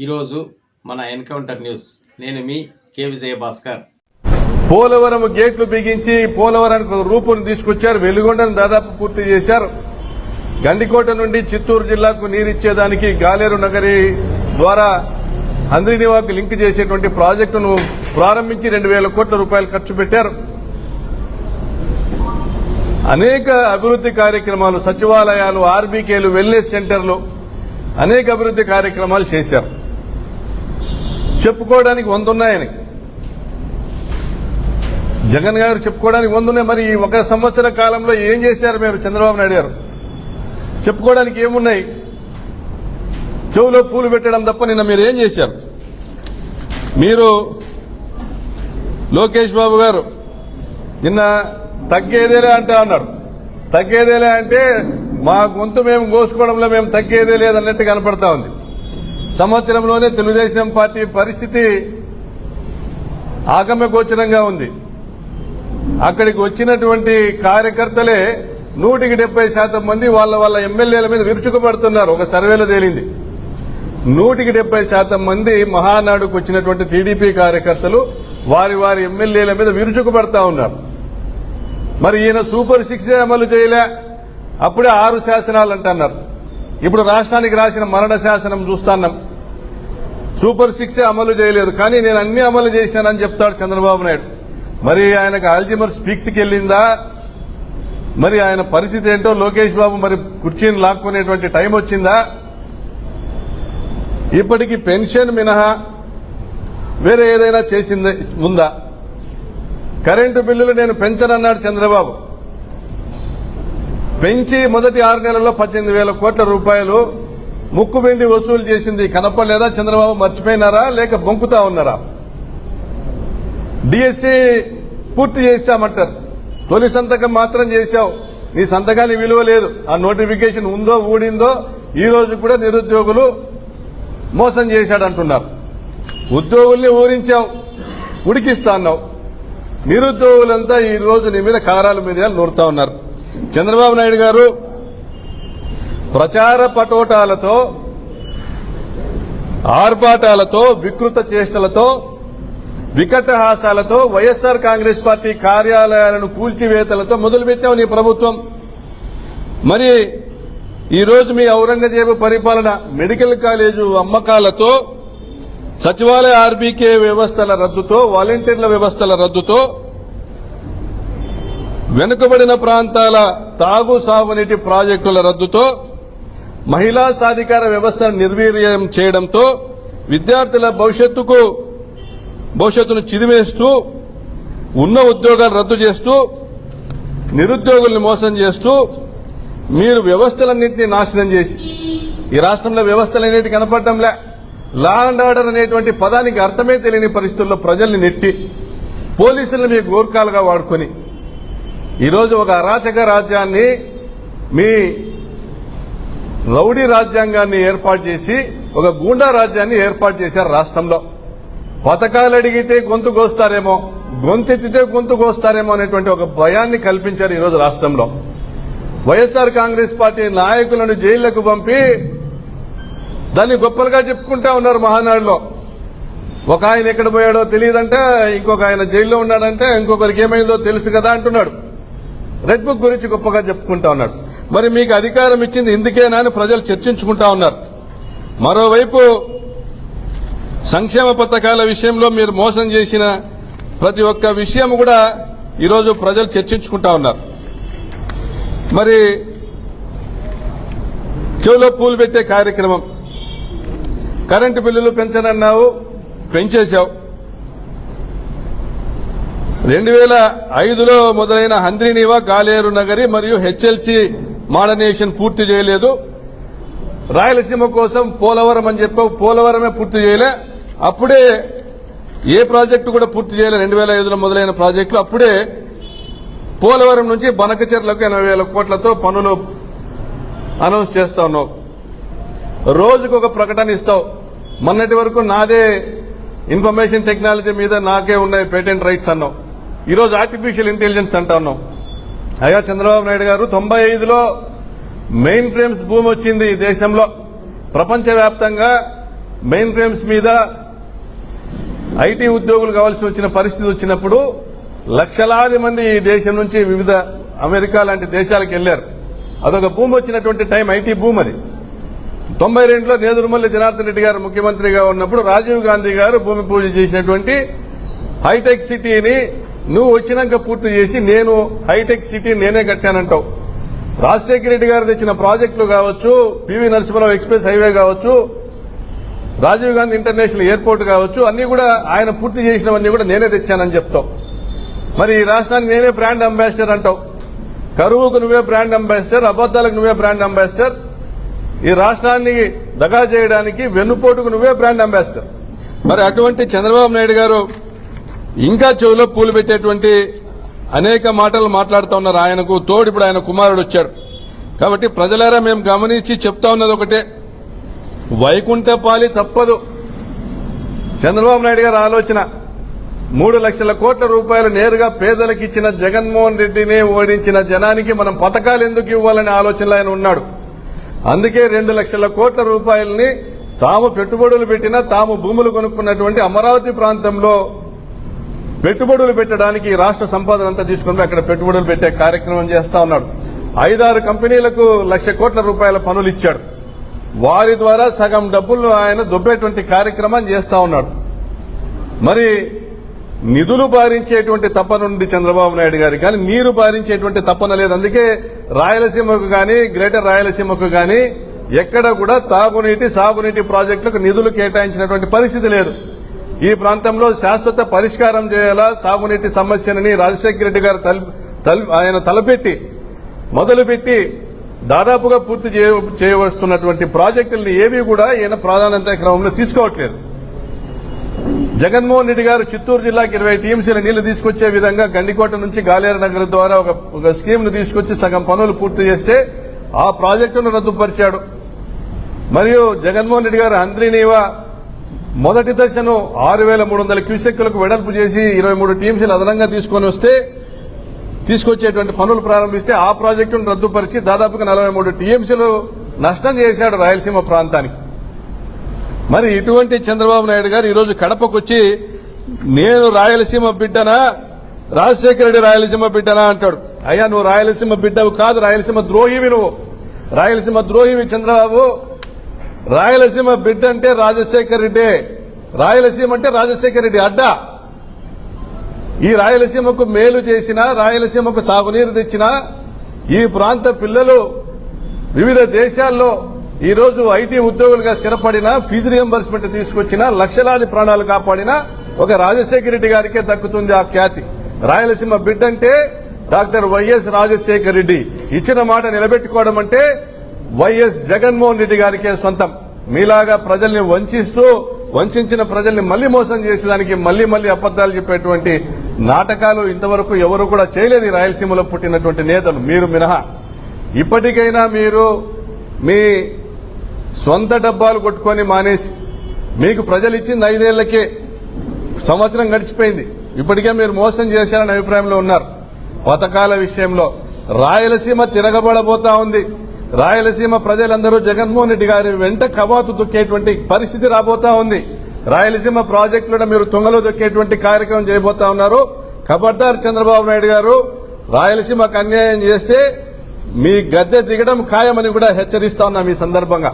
ఈరోజు మన encounter news. నేను మీ కే విజయ భాస్కర్ పోలవరం గేట్లు బిగించి పోలవరానికి రూపును తీసుకొచ్చారు. వెలుగొండను దాదాపు పూర్తి చేశారు. గండికోట నుండి చిత్తూరు జిల్లాకు నీరిచ్చేదానికి గాలేరు నగరి ద్వారా అంద్రినివాకు లింక్ చేసేటువంటి ప్రాజెక్టును ప్రారంభించి రెండు వేల కోట్ల రూపాయలు ఖర్చు పెట్టారు. అనేక అభివృద్ధి కార్యక్రమాలు సచివాలయాలు ఆర్బీకేలు వెల్నెస్ సెంటర్లు అనేక అభివృద్ధి కార్యక్రమాలు చేశారు. చెప్పుకోవడానికి వంద ఉన్నాయని జగన్ గారు చెప్పుకోవడానికి వందున్నాయి. మరి ఈ ఒక సంవత్సర కాలంలో ఏం చేశారు మీరు చంద్రబాబు నాయుడు గారు? చెప్పుకోవడానికి ఏమున్నాయి? చెవులో పూలు పెట్టడం తప్ప నిన్న మీరు ఏం చేశారు? మీరు లోకేష్ బాబు గారు నిన్న తగ్గేదేలే అంటే అన్నాడు. తగ్గేదేలే అంటే మా గొంతు మేము కోసుకోవడంలో మేము తగ్గేదే లేదన్నట్టు కనపడతా ఉంది. సంవత్సరంలోనే తెలుగుదేశం పార్టీ పరిస్థితి ఆగమ్యగోచరంగా ఉంది. అక్కడికి వచ్చినటువంటి కార్యకర్తలే నూటికి డెబ్బై శాతం మంది వాళ్ళ వాళ్ళ ఎమ్మెల్యేల మీద విరుచుకుపడుతున్నారు. ఒక సర్వేలో తేలింది. నూటికి డెబ్బై శాతం మంది మహానాడుకు వచ్చినటువంటి టీడీపీ కార్యకర్తలు వారి వారి ఎమ్మెల్యేల మీద విరుచుకుపడతా ఉన్నారు. మరి ఈయన సూపర్ సిక్స్ అమలు చేయలే. అప్పుడే ఆరు శాసనాలు అంటున్నారు. ఇప్పుడు రాష్ట్రానికి రాసిన మరణ శాసనం చూస్తున్నాం. సూపర్ సిక్స్ అమలు చేయలేదు. కానీ నేను అన్ని అమలు చేశానని చెప్తాడు చంద్రబాబు నాయుడు. మరి ఆయనకు ఆల్జిమర్ స్పీక్స్కి వెళ్ళిందా? మరి ఆయన పరిస్థితి ఏంటో లోకేష్ బాబు మరి కుర్చీని లాక్కునేటువంటి టైం వచ్చిందా? ఇప్పటికి పెన్షన్ మినహా వేరే ఏదైనా చేసింది ఉందా? కరెంటు బిల్లులు నేను పెంచనన్నాడు చంద్రబాబు. పెంచి మొదటి ఆరు నెలల్లో పద్దెనిమిది వేల కోట్ల రూపాయలు ముక్కు వెండి వసూలు చేసింది కనపడలేదా చంద్రబాబు మర్చిపోయినారా? లేక బొంకుతా ఉన్నారా? డిఎస్సి పూర్తి చేశామంటారు. తొలి సంతకం మాత్రం చేశావు. నీ సంతకానికి విలువ లేదు. ఆ నోటిఫికేషన్ ఉందో ఊడిందో ఈ రోజు కూడా నిరుద్యోగులు మోసం చేశాడంటున్నారు. ఉద్యోగుల్ని ఊరించావు. ఉడికిస్తా అన్నావు. నిరుద్యోగులంతా ఈ రోజు నీ మీద కారాల మీద నూరుతా ఉన్నారు. చంద్రబాబు నాయుడు గారు ప్రచార పటోటాలతో ఆర్భాటాలతో వికృత చేష్టలతో వికటహాసాలతో వైఎస్ఆర్ కాంగ్రెస్ పార్టీ కార్యాలయాలను కూల్చివేతలతో మొదలుపెట్టావు నీ ప్రభుత్వం. మరి ఈరోజు మీ ఔరంగజేబు పరిపాలన మెడికల్ కాలేజు అమ్మకాలతో సచివాలయ ఆర్బీకే వ్యవస్థల రద్దుతో వాలంటీర్ల వ్యవస్థల రద్దుతో వెనుకబడిన ప్రాంతాల తాగు సాగునీటి ప్రాజెక్టుల రద్దుతో మహిళా సాధికార వ్యవస్థను నిర్వీర్యం చేయడంతో విద్యార్థుల భవిష్యత్తుకు భవిష్యత్తును చిరివేస్తూ ఉన్న ఉద్యోగాలు రద్దు చేస్తూ నిరుద్యోగుల్ని మోసం చేస్తూ మీరు వ్యవస్థలన్నింటినీ నాశనం చేసి ఈ రాష్ట్రంలో వ్యవస్థలన్నిటి కనపడటంలే. లా అండ్ ఆర్డర్ అనేటువంటి పదానికి అర్థమే తెలియని పరిస్థితుల్లో ప్రజల్ని నెట్టి పోలీసులను మీ గోర్ఖాలుగా వాడుకొని ఈరోజు ఒక అరాచక రాజ్యాన్ని మీ రౌడీ రాజ్యాంగాన్ని ఏర్పాటు చేసి ఒక గూండా రాజ్యాన్ని ఏర్పాటు చేశారు రాష్ట్రంలో. పథకాలు అడిగితే గొంతు కోస్తారేమో గొంతెత్తితే గొంతు కోస్తారేమో అనేటువంటి ఒక భయాన్ని కల్పించారు ఈరోజు రాష్ట్రంలో. వైఎస్ఆర్ కాంగ్రెస్ పార్టీ నాయకులను జైళ్ళకు పంపి దాన్ని గొప్పలుగా చెప్పుకుంటా ఉన్నారు మహానాడులో. ఒక ఆయన ఎక్కడ పోయాడో తెలియదంటే ఇంకొక ఆయన జైల్లో ఉన్నాడంటే ఇంకొకరికి ఏమైందో తెలుసు కదా అంటున్నాడు. రెడ్ బుక్ గురించి గొప్పగా చెప్పుకుంటా ఉన్నాడు. మరి మీకు అధికారం ఇచ్చింది ఇందుకేనా అని ప్రజలు చర్చించుకుంటా ఉన్నారు. మరోవైపు సంక్షేమ పథకాల విషయంలో మీరు మోసం చేసిన ప్రతి ఒక్క విషయం కూడా ఈరోజు ప్రజలు చర్చించుకుంటా ఉన్నారు. మరి చెవిలో పూలు పెట్టే కార్యక్రమం. కరెంటు బిల్లులు పెంచనన్నావు పెంచేశావు. రెండు వేల ఐదులో మొదలైన హంద్రీనివా గాలేరు నగరి మరియు హెచ్ఎల్సి మాడనేషన్ పూర్తి చేయలేదు. రాయలసీమ కోసం పోలవరం అని చెప్పి పోలవరమే పూర్తి చేయలే. అప్పుడే ఏ ప్రాజెక్టు కూడా పూర్తి చేయలే రెండు వేల ఐదులో మొదలైన ప్రాజెక్టులు. అప్పుడే పోలవరం నుంచి బనకచెర్లకు ఎనభై వేల కోట్లతో పనులు అనౌన్స్ చేస్తా ఉన్నావు. రోజుకు ఒక ప్రకటన ఇస్తావు. మొన్నటి వరకు నాదే ఇన్ఫర్మేషన్ టెక్నాలజీ మీద నాకే ఉన్నాయి పేటెంట్ రైట్స్ అన్నావు. ఈరోజు ఆర్టిఫిషియల్ ఇంటెలిజెన్స్ అంటా ఉన్నాం. అయ్యా చంద్రబాబు నాయుడు గారు తొంభై ఐదులో మెయిన్ ఫ్రేమ్స్ భూమి వచ్చింది ఈ దేశంలో. ప్రపంచవ్యాప్తంగా మెయిన్ ఫ్రేమ్స్ మీద ఐటీ ఉద్యోగులు కావాల్సి వచ్చిన పరిస్థితి వచ్చినప్పుడు లక్షలాది మంది ఈ దేశం నుంచి వివిధ అమెరికా లాంటి దేశాలకు వెళ్ళారు అదొక భూమి వచ్చినటువంటి టైం ఐటీ భూమి అది. తొంభై రెండులో నేదురుమల్లి జనార్దన్ రెడ్డి గారు ముఖ్యమంత్రిగా ఉన్నప్పుడు రాజీవ్ గాంధీ గారు భూమి పూజ చేసినటువంటి హైటెక్ సిటీని నువ్వు వచ్చినాక పూర్తి చేసి నేను హైటెక్ సిటీ నేనే కట్టానంటావు. రాజశేఖర రెడ్డి గారు తెచ్చిన ప్రాజెక్టులు కావచ్చు పివి నరసింహరావు ఎక్స్ప్రెస్ హైవే కావచ్చు రాజీవ్ గాంధీ ఇంటర్నేషనల్ ఎయిర్పోర్ట్ కావచ్చు అన్ని కూడా ఆయన పూర్తి చేసినవన్నీ కూడా నేనే తెచ్చానని చెప్తావు. మరి ఈ రాష్ట్రానికి నేనే బ్రాండ్ అంబాసిడర్ అంటావు. కరువుకు నువ్వే బ్రాండ్ అంబాసిడర్ అబద్దాలకు నువ్వే బ్రాండ్ అంబాసిడర్. ఈ రాష్ట్రాన్ని దగా చేయడానికి వెన్నుపోటుకు నువ్వే బ్రాండ్ అంబాసిడర్. మరి అటువంటి చంద్రబాబు నాయుడు గారు ఇంకా చెవిలో పూలు పెట్టేటువంటి అనేక మాటలు మాట్లాడుతూ ఉన్నారు ఆయనకు తోడు ఇప్పుడు ఆయన కుమారుడు వచ్చాడు. కాబట్టి ప్రజలారా మేము గమనించి చెప్తా ఉన్నది ఒకటే. వైకుంఠపాలి తప్పదు. చంద్రబాబు నాయుడు గారి ఆలోచన మూడు లక్షల కోట్ల రూపాయలు నేరుగా పేదలకు ఇచ్చిన జగన్మోహన్ రెడ్డిని ఓడించిన జనానికి మనం పథకాలు ఎందుకు ఇవ్వాలనే ఆలోచనలో ఆయన ఉన్నాడు. అందుకే రెండు లక్షల కోట్ల రూపాయలని తాము పెట్టుబడులు పెట్టినా తాము భూములు కొనుక్కున్నటువంటి అమరావతి ప్రాంతంలో పెట్టుబడులు పెట్టడానికి రాష్ట్ర సంపాదన అంతా తీసుకుని అక్కడ పెట్టుబడులు పెట్టే కార్యక్రమం చేస్తా ఉన్నాడు. ఐదారు కంపెనీలకు లక్ష కోట్ల రూపాయల పనులు ఇచ్చాడు. వారి ద్వారా సగం డబ్బులు ఆయన దొబ్బేటువంటి కార్యక్రమం చేస్తా ఉన్నాడు. మరి నిధులు బారించేటువంటి తపన ఉంది చంద్రబాబు నాయుడు గారి కానీ నీరు భారించేటువంటి తప్పన లేదు. అందుకే రాయలసీమకు కానీ గ్రేటర్ రాయలసీమకు కానీ ఎక్కడ కూడా తాగునీటి సాగునీటి ప్రాజెక్టులకు నిధులు కేటాయించినటువంటి పరిస్థితి లేదు. ఈ ప్రాంతంలో శాశ్వత పరిష్కారం చేయాలా సాగునీటి సమస్యనని రాజశేఖర రెడ్డి గారు ఆయన తలపెట్టి మొదలుపెట్టి దాదాపుగా పూర్తి చేయవస్తున్నటువంటి ప్రాజెక్టులను ఏవి కూడా ఈయన ప్రాధాన్యత క్రమంలో తీసుకోవట్లేదు. జగన్మోహన్ రెడ్డి గారు చిత్తూరు జిల్లాకి ఇరవై టీఎంసీల నీళ్ళు తీసుకొచ్చే విధంగా గండికోట నుంచి గాలేరు నగర్ ద్వారా ఒక ఒక తీసుకొచ్చి సగం పనులు పూర్తి చేస్తే ఆ ప్రాజెక్టును రద్దుపరిచాడు. మరియు జగన్మోహన్ రెడ్డి గారు అంద్రినీవా మొదటి దశను ఆరు వేల మూడు వందల క్యూసెక్కులకు వెడల్పు చేసి ఇరవై మూడు టీఎంసీలు అదనంగా తీసుకొని వస్తే తీసుకొచ్చేటువంటి పనులు ప్రారంభిస్తే ఆ ప్రాజెక్టును రద్దుపరిచి దాదాపుగా నలభై మూడు టీఎంసీలు నష్టం చేశాడు రాయలసీమ ప్రాంతానికి. మరి ఇటువంటి చంద్రబాబు నాయుడు గారు ఈరోజు కడపకొచ్చి నేను రాయలసీమ బిడ్డనా? రాజశేఖర రెడ్డి రాయలసీమ బిడ్డనా? అంటాడు. అయ్యా నువ్వు రాయలసీమ బిడ్డవు కాదు రాయలసీమ ద్రోహివి నువ్వు. రాయలసీమ ద్రోహివి చంద్రబాబు. రాయలసీమ బిడ్డ అంటే రాజశేఖర రెడ్డి. రాయలసీమ అంటే రాజశేఖర రెడ్డి అడ్డా. ఈ రాయలసీమకు మేలు చేసిన రాయలసీమకు సాగునీరు తెచ్చిన ఈ ప్రాంత పిల్లలు వివిధ దేశాల్లో ఈరోజు ఐటీ ఉద్యోగులుగా స్థిరపడిన ఫీజు రియంబర్స్మెంట్ తీసుకొచ్చిన లక్షలాది ప్రాణాలు కాపాడిన ఒక రాజశేఖర రెడ్డి గారికే దక్కుతుంది ఆ ఖ్యాతి. రాయలసీమ బిడ్డ అంటే డాక్టర్ వైఎస్ రాజశేఖర రెడ్డి. ఇచ్చిన మాట నిలబెట్టుకోవడం అంటే వైఎస్ జగన్మోహన్ రెడ్డి గారికే సొంతం. మీలాగా ప్రజల్ని వంచిస్తూ వంచిన ప్రజల్ని మళ్ళీ మోసం చేసేదానికి మళ్ళీ మళ్ళీ అబద్దాలు చెప్పేటువంటి నాటకాలు ఇంతవరకు ఎవరు కూడా చేయలేదు రాయలసీమలో పుట్టినటువంటి నేతలు. మీరు మినహా. ఇప్పటికైనా మీరు మీ సొంత డబ్బాలు కొట్టుకొని మానేసి మీకు ప్రజలు ఇచ్చింది ఐదేళ్ళకే సంవత్సరం గడిచిపోయింది. ఇప్పటికే మీరు మోసం చేశారనే అభిప్రాయంలో ఉన్నారు. పథకాల విషయంలో రాయలసీమ తిరగబడబోతా ఉంది. రాయలసీమ ప్రజలందరూ జగన్మోహన్ రెడ్డి గారి వెంట కవాతు దొక్కేటువంటి పరిస్థితి రాబోతా ఉంది. రాయలసీమ ప్రాజెక్టులను మీరు తుంగలో దొక్కేటువంటి కార్యక్రమం చేయబోతా ఉన్నారు. ఖబర్దార్ చంద్రబాబు నాయుడు గారు రాయలసీమకు అన్యాయం చేస్తే మీ గద్దె దిగడం ఖాయమని కూడా హెచ్చరిస్తా ఉన్నాం ఈ సందర్భంగా.